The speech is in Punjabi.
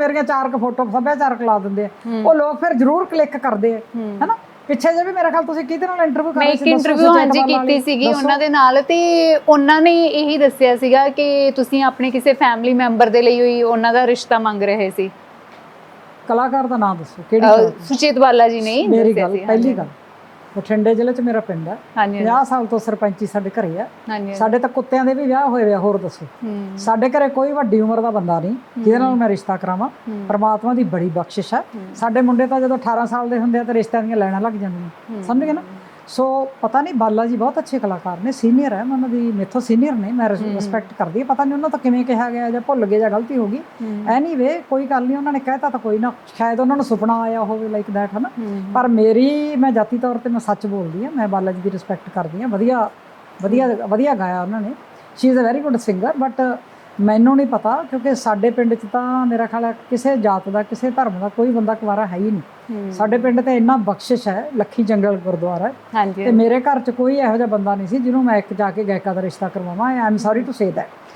ਮੇਰੀਆਂ ਚਾਰ ਕ ਫੋਟੋ ਸੱਭਿਆਚਾਰਕ ਲਾ ਦਿੰਦੇ ਆ ਉਹ ਲੋਕ ਫਿਰ ਜ਼ਰੂਰ ਕਲਿੱਕ ਕਰਦੇ ਆ ਹੈਨਾ ਪਿੱਛੇ ਜੇ ਵੀ ਮੇਰੇ ਖਿਆਲ ਤੁਸੀਂ ਕਿਹਦੇ ਨਾਲ ਇੰਟਰਵਿਊ ਕਰ ਮੈਂ ਰਹੇ ਸੀ ਦੱਸੋ, ਇੰਟਰਵਿਊ ਹਾਂਜੀ ਵਾਲੀ। ਕੀਤੀ ਸੀਗੀ। ਉਹਨਾਂ ਦੇ ਨਾਲ ਤੇ ਉਹਨਾਂ ਨੇ ਇਹੀ ਦੱਸਿਆ ਸੀਗਾ ਕਿ ਤੁਸੀਂ ਆਪਣੇ ਕਿਸੇ ਫੈਮਿਲੀ ਮੈਂਬਰ ਦੇ ਲਈ ਹੋਈ ਉਹਨਾਂ ਦਾ ਰਿਸ਼ਤਾ ਮੰਗ ਰਹੇ ਸੀ ਕਲਾਕਾਰ ਦਾ ਨਾਮ ਦੱਸੋ ਕਿਹੜੀ? ਸੁਚੇਤ ਬਾਲਾ ਜੀ ਨੇ ਮੇਰੀ ਗੱਲ ਪਹਿਲੀ ਗੱਲ ਬਠਿੰਡੇ ਜ਼ਿਲ੍ਹੇ 'ਚ ਮੇਰਾ ਪਿੰਡ ਹੈ ਹਾਂਜੀ 50 ਸਾਲ ਤੋਂ ਸਰਪੰਚੀ ਸਾਡੇ ਘਰੇ ਆ। ਹਾਂਜੀ ਸਾਡੇ ਤਾਂ ਕੁੱਤਿਆਂ ਦੇ ਵੀ ਵਿਆਹ ਹੋਏ ਆ, ਹੋਰ ਦੱਸੋ। ਸਾਡੇ ਘਰੇ ਕੋਈ ਵੱਡੀ ਉਮਰ ਦਾ ਬੰਦਾ ਨਹੀਂ ਜਿਹਦੇ ਨਾਲ ਮੈਂ ਰਿਸ਼ਤਾ ਕਰਾਵਾਂ। ਪਰਮਾਤਮਾ ਦੀ ਬੜੀ ਬਖਸ਼ਿਸ਼ ਹੈ। ਸਾਡੇ ਮੁੰਡੇ ਤਾਂ ਜਦੋਂ 18 ਸਾਲ ਦੇ ਹੁੰਦੇ ਆ ਤਾਂ ਰਿਸ਼ਤਿਆਂ ਦੀਆਂ ਲੈਣਾ ਲੱਗ ਜਾਂਦੀਆਂ। ਸਮਝ ਗਏ ਨਾ? ਸੋ ਪਤਾ ਨਹੀਂ ਬਾਲਾ ਜੀ ਬਹੁਤ ਅੱਛੇ ਕਲਾਕਾਰ ਨੇ ਸੀਨੀਅਰ ਹੈ ਉਹਨਾਂ ਦੀ ਮੇਥੋਂ ਸੀਨੀਅਰ ਨੇ ਮੈਂ ਰਿਸਪੈਕਟ ਕਰਦੀ ਹਾਂ। ਪਤਾ ਨਹੀਂ ਉਹਨਾਂ ਤੋਂ ਕਿਵੇਂ ਕਿਹਾ ਗਿਆ ਜਾਂ ਭੁੱਲ ਗਏ ਜਾਂ ਗਲਤੀ ਹੋ ਗਈ। ਐਨੀਵੇ ਕੋਈ ਗੱਲ ਨਹੀਂ ਉਹਨਾਂ ਨੇ ਕਹਿਤਾ ਤਾਂ ਕੋਈ ਨਾ ਸ਼ਾਇਦ ਉਹਨਾਂ ਨੂੰ ਸੁਪਨਾ ਆਇਆ ਹੋਵੇ ਲਾਈਕ ਦੈਟ ਹਨਾ। ਪਰ ਮੇਰੀ ਮੈਂ ਜਾਤੀ ਤੌਰ ਤੇ ਮੈਂ ਸੱਚ ਬੋਲਦੀ ਹਾਂ ਮੈਂ ਬਾਲਾ ਜੀ ਦੀ ਰਿਸਪੈਕਟ ਕਰਦੀ ਹਾਂ। ਵਧੀਆ ਵਧੀਆ ਵਧੀਆ ਗਾਇਆ ਉਹਨਾਂ ਨੇ। She is a very good singer but ਮੈਨੂੰ ਨਹੀਂ ਪਤਾ ਕਿਉਂਕਿ ਸਾਡੇ ਪਿੰਡ 'ਚ ਤਾਂ ਮੇਰਾ ਖਿਆਲ ਹੈ ਕਿਸੇ ਜਾਤ ਦਾ ਕਿਸੇ ਧਰਮ ਦਾ ਕੋਈ ਬੰਦਾ ਕੁਵਾਰਾ ਹੈ ਹੀ ਨਹੀਂ। ਸਾਡੇ ਪਿੰਡ ਤੇ ਇੰਨਾ ਬਖਸ਼ਿਸ਼ ਹੈ ਲੱਖੀ ਜੰਗਲ ਗੁਰਦੁਆਰਾ ਤੇ ਮੇਰੇ ਘਰ 'ਚ ਕੋਈ ਇਹੋ ਜਿਹਾ ਬੰਦਾ ਨਹੀਂ ਸੀ ਜਿਹਨੂੰ ਮੈਂ ਇੱਕ ਜਾ ਕੇ ਗਾਇਕਾ ਦਾ ਰਿਸ਼ਤਾ ਕਰਵਾਵਾਂ I am sorry to say that